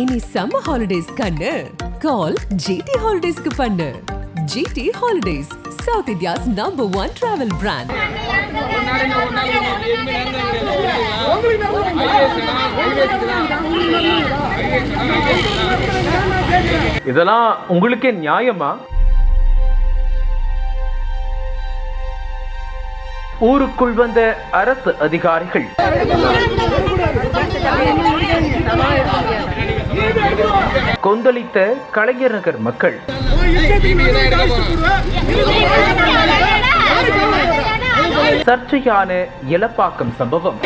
இனி summer holidays கண்ணு. கால் GT ஹாலிடேஸ்க்கு பண்ணு. GT holidays South India's number one travel brand இதெல்லாம் உங்களுக்கே நியாயமா? ஊருக்குள் வந்த அரசு அதிகாரிகள். கொந்தளித்த கலைஞர் நகர் மக்கள். சர்ச்சையான இலப்பாக்கம் சம்பவம்.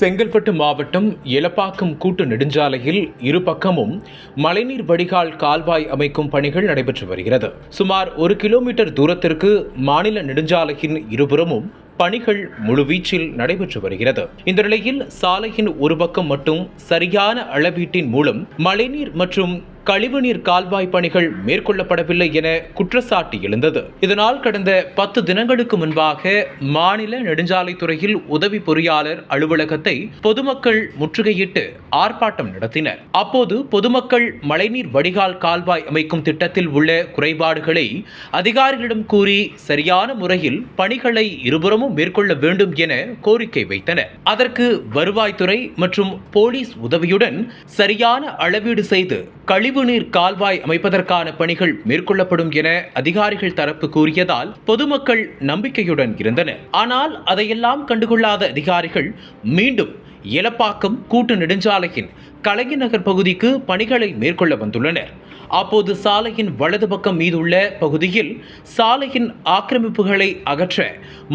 செங்கல்பட்டு மாவட்டம் எலப்பாக்கம் கூட்டு நெடுஞ்சாலையில் இரு பக்கமும் மழைநீர் வடிகால் கால்வாய் அமைக்கும் பணிகள் நடைபெற்று வருகிறது. சுமார் ஒரு கிலோமீட்டர் தூரத்திற்கு மாநில நெடுஞ்சாலையின் இருபுறமும் பணிகள் முழுவீச்சில் நடைபெற்று வருகிறது. இந்த நிலையில் சாலையின் ஒரு பக்கம் மட்டும் சரியான அளவீட்டின் மூலம் மழைநீர் மற்றும் கழிவுநீர் கால்வாய் பணிகள் மேற்கொள்ளப்படவில்லை என குற்றச்சாட்டு எழுந்தது. இதனால் கடந்த பத்து தினங்களுக்கு முன்பாக மாநில நெடுஞ்சாலைத்துறையில் உதவி பொறியாளர் அலுவலகத்தை பொதுமக்கள் முற்றுகையிட்டு ஆர்ப்பாட்டம் நடத்தினர். அப்போது பொதுமக்கள் மழைநீர் வடிகால் கால்வாய் அமைக்கும் திட்டத்தில் உள்ள குறைபாடுகளை அதிகாரிகளிடம் கூறி சரியான முறையில் பணிகளை இருபுறமும் மேற்கொள்ள வேண்டும் என கோரிக்கை வைத்தனர். அதற்கு வருவாய்த்துறை மற்றும் போலீஸ் உதவியுடன் சரியான அளவீடு செய்து கழிவு கழிவுநீர் கால்வாய் அமைப்பதற்கான பணிகள் மேற்கொள்ளப்படும் என அதிகாரிகள் தரப்பு கூறியதால் பொதுமக்கள் நம்பிக்கையுடன் இருந்தனர். ஆனால் அதையெல்லாம் கண்டுகொள்ளாத அதிகாரிகள் மீண்டும் எலப்பாக்கம் கூட்டு நெடுஞ்சாலையின் கலைஞர் நகர் பகுதிக்கு பணிகளை மேற்கொள்ள வந்துள்ளனர். அப்போது சாலையின் வலது பக்கம் மீதுள்ள பகுதியில் சாலையின் ஆக்கிரமிப்புகளை அகற்ற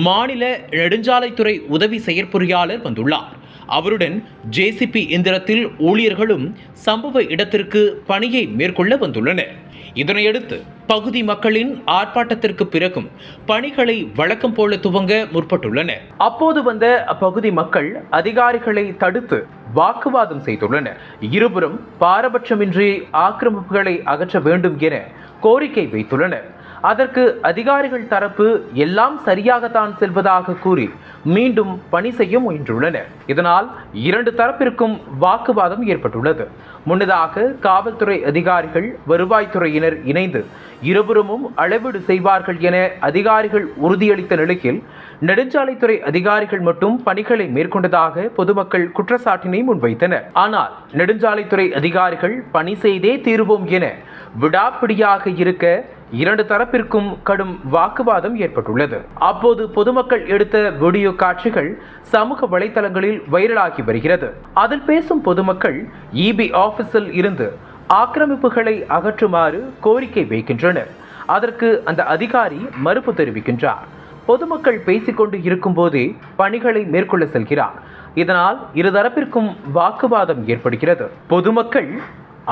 மாநில நெடுஞ்சாலைத்துறை உதவி செயற்பொறியாளர் வந்துள்ளார். அவருடன் ஜேசிபி எந்திரத்தில் ஊழியர்களும் சம்பவ இடத்திற்கு பணியை மேற்கொள்ள வந்துள்ளனர். இதனையடுத்து பகுதி மக்களின் ஆர்ப்பாட்டத்திற்கு பிறகும் பணிகளை வழக்கம் போல துவங்க முற்பட்டுள்ளனர். அப்போது வந்த அப்பகுதி மக்கள் அதிகாரிகளை தடுத்து வாக்குவாதம் செய்துள்ளனர். இருபுறம் பாரபட்சமின்றி ஆக்கிரமிப்புகளை அகற்ற வேண்டும் என கோரிக்கை வைத்துள்ளனர். அதற்கு அதிகாரிகள் தரப்பு எல்லாம் சரியாகத்தான் செல்வதாக கூறி மீண்டும் பணி செய்ய முயன்றுள்ளனர். இதனால் இரண்டு தரப்பிற்கும் வாக்குவாதம் ஏற்பட்டுள்ளது. முன்னதாக காவல்துறை அதிகாரிகள் வருவாய்த்துறையினர் இணைந்து இருபுறமும் அளவீடு செய்வார்கள் என அதிகாரிகள் உறுதியளித்த நிலையில் நெடுஞ்சாலைத்துறை அதிகாரிகள் மட்டும் பணிகளை மேற்கொண்டதாக பொதுமக்கள் குற்றச்சாட்டினை முன்வைத்தனர். ஆனால் நெடுஞ்சாலைத்துறை அதிகாரிகள் பணி செய்தே தீருவோம் என விடாப்பிடியாக இருக்க இரண்டு தரப்பிற்கும் கடும் வாக்குவாதம் ஏற்பட்டுள்ளது. அப்போது பொதுமக்கள் எடுத்த வீடியோ காட்சிகள் சமூக வலைதளங்களில் வைரலாகி வருகிறது. அதில் பேசும் பொதுமக்கள் இபி ஆபீஸில் இருந்து ஆக்கிரமிப்புகளை அகற்றுமாறு கோரிக்கை வைக்கின்றனர். அதற்கு அந்த அதிகாரி மறுப்பு தெரிவிக்கின்றார். பொதுமக்கள் பேசிக்கொண்டு இருக்கும்போதே பணிகளை மேற்கொள்ள செல்கிறார். இதனால் இருதரப்பிற்கும் வாக்குவாதம் ஏற்படுகிறது. பொதுமக்கள்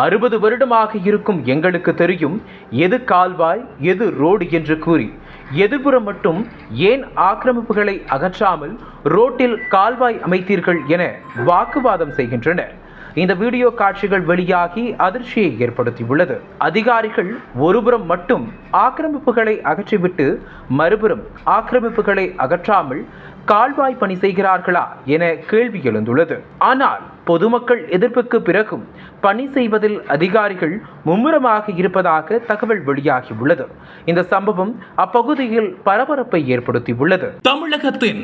அறுபது வருடமாக இருக்கும் எங்களுக்கு தெரியும் எது கால்வாய் எது ரோடு என்று கூறி எதிர்புறம் மட்டும் ஏன் ஆக்கிரமிப்புகளை அகற்றாமல் ரோட்டில் கால்வாய் அமைத்தீர்கள் என வாக்குவாதம் செய்கின்றனர். இந்த வீடியோ காட்சிகள் வெளியாகி அதிர்ச்சியை ஏற்படுத்தியுள்ளது. அதிகாரிகள் ஒருபுறம் மட்டும் ஆக்கிரமிப்புகளை அகற்றிவிட்டு மறுபுறம் ஆக்கிரமிப்புகளை அகற்றாமல் கால்வாய் பணி செய்கிறார்களா என கேள்வி எழுந்துள்ளது. ஆனால் பொதுமக்கள் எதிர்ப்புக்கு பிறகும் பணி செய்வதில் அதிகாரிகள் மும்முரமாக இருப்பதாக தகவல் வெளியாகியுள்ளது. இந்த சம்பவம் அப்பகுதியில் பரபரப்பை ஏற்படுத்தியுள்ளது. தமிழகத்தின்